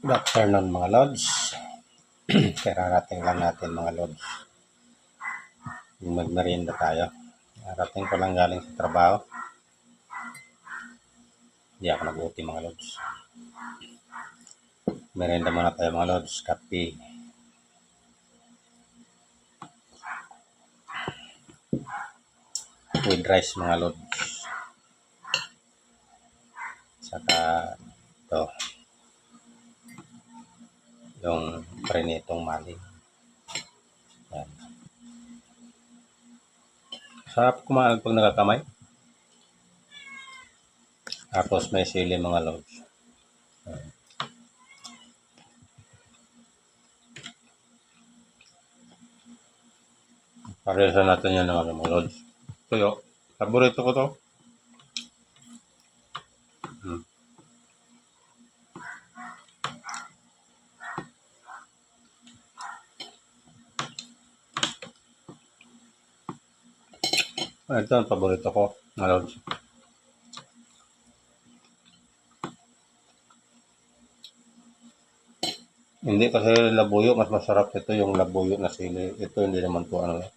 Good afternoon mga lods. Kararating lang natin mga lods. Magmerienda tayo. Karating ko lang galing sa trabaho. Hindi ako nag-uti mga lods. Merienda muna tayo mga lods. Kape. With rice mga lods. Saka ito yung prinitong maling. Yan. Sarap kumain pag nakakamay. Tapos may sili mga. Yan. Paresa natin yan ng mga lods. Tuyo. Paborito ko to. Ito ang paborito ko, mga lods. Hindi kasi labuyo, mas masarap ito yung labuyo na sili. Ito hindi naman to ano. eh.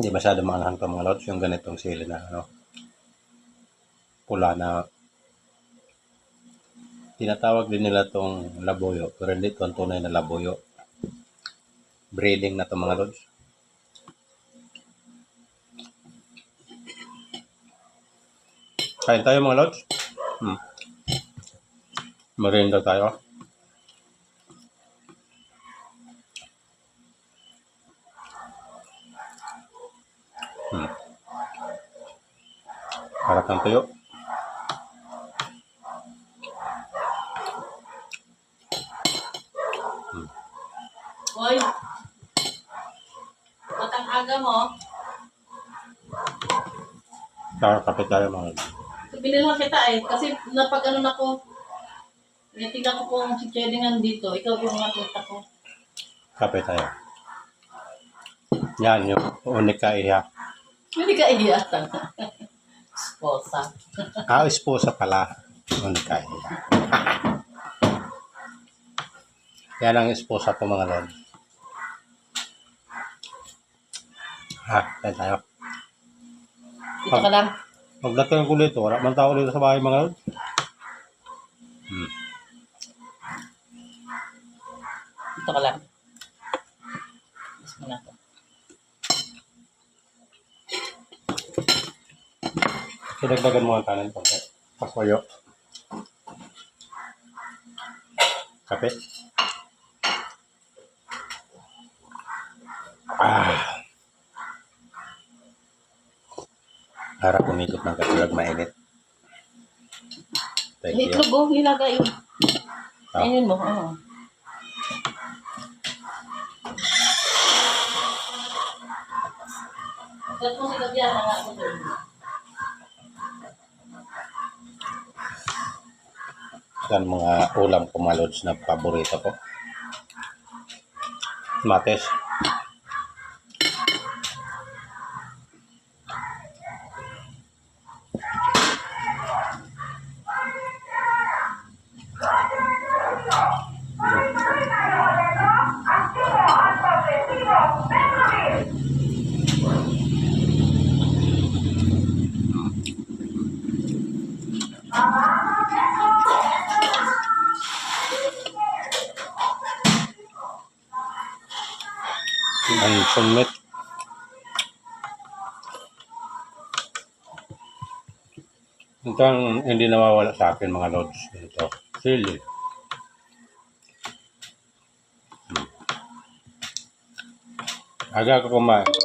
Hindi masyado maanahan pa mga lods yung ganitong sili na ano. Pula na tinatawag din nila tong labuyo pero hindi ito ang tunay na labuyo. Breeding na to mga lods. Kain tayo mga lods. Hmm. Merienda tayo. Hmm. Harap ng tuyo. Aga mo. Saka kape tayo mga lods. Binilhan kita eh. Kasi napag ano na ko. Tinitingnan ko kung si Chedingan dito. Ikaw yung nakita ko. Kape tayo. Yan yung unika iya. Hindi ka iiyatan. Sposa. Ah, esposa pala. Unika iya. Yan ang esposa ko mga lods. Ha, tayo tayo. Dito ka lang. Pagdating ko dito, wala man tao dito sa bahay mga lods. Hmm. Dito ka lang. Mas mo na to. Pinagdagan mo ang kanin konti. Pasoyo. Kape. Ah. Harap umikot ng katulad mainit. Thank you. itlog oh. Nilagay yun. Ah. Ayun mo. Oo. Ba't mo ako doon? Yan mga ulam ko mga lods na paborito ko. Mates. Ang sunmit. Ito ang hindi nawawala sa akin mga lods. Ito. Sili. Hmm. Aga ako kumain.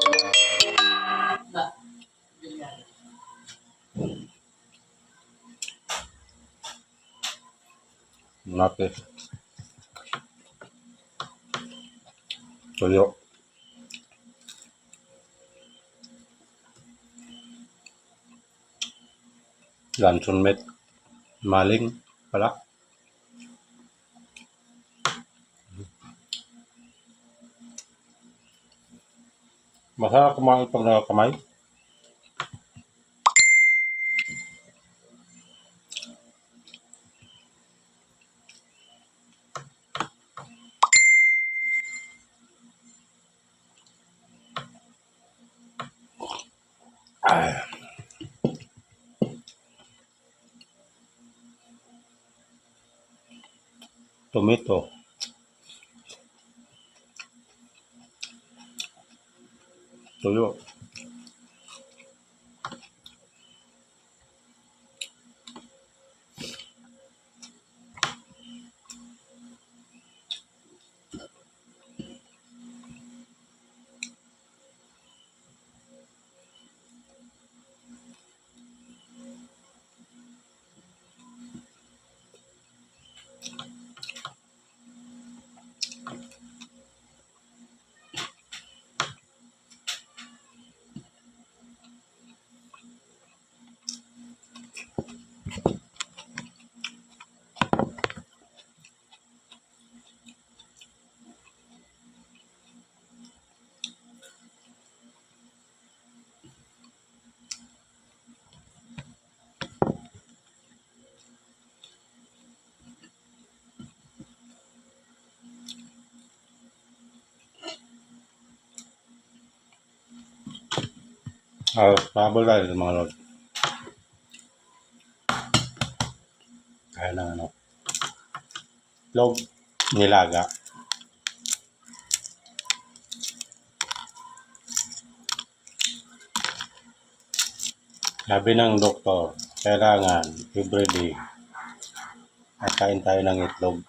Mates. Tuyo. Lanson met. Maling pala. Masarap kumain pag nakakamay. Tomato. Tuyo. Ah, pabol tayo mga lord. Kaya ng ano. Log nilaga. Sabi ng doktor, kailangan everyday kakain tayo ng itlog.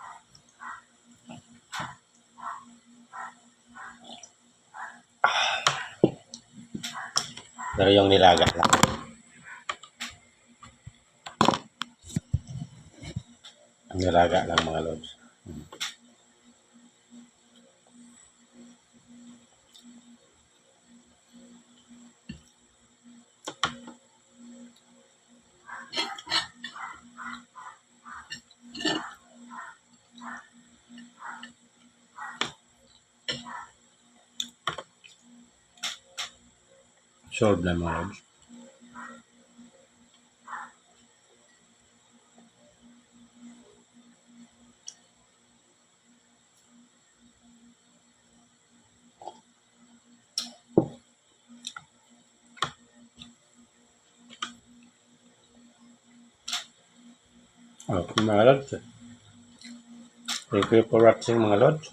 Pero yung nilaga lang. Ang nilaga lang mga lods. Solve mga lods. Okay mga lods. Thank you for watching mga.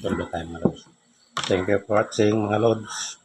Solve tayo mga lods. Thank you for watching mga lods.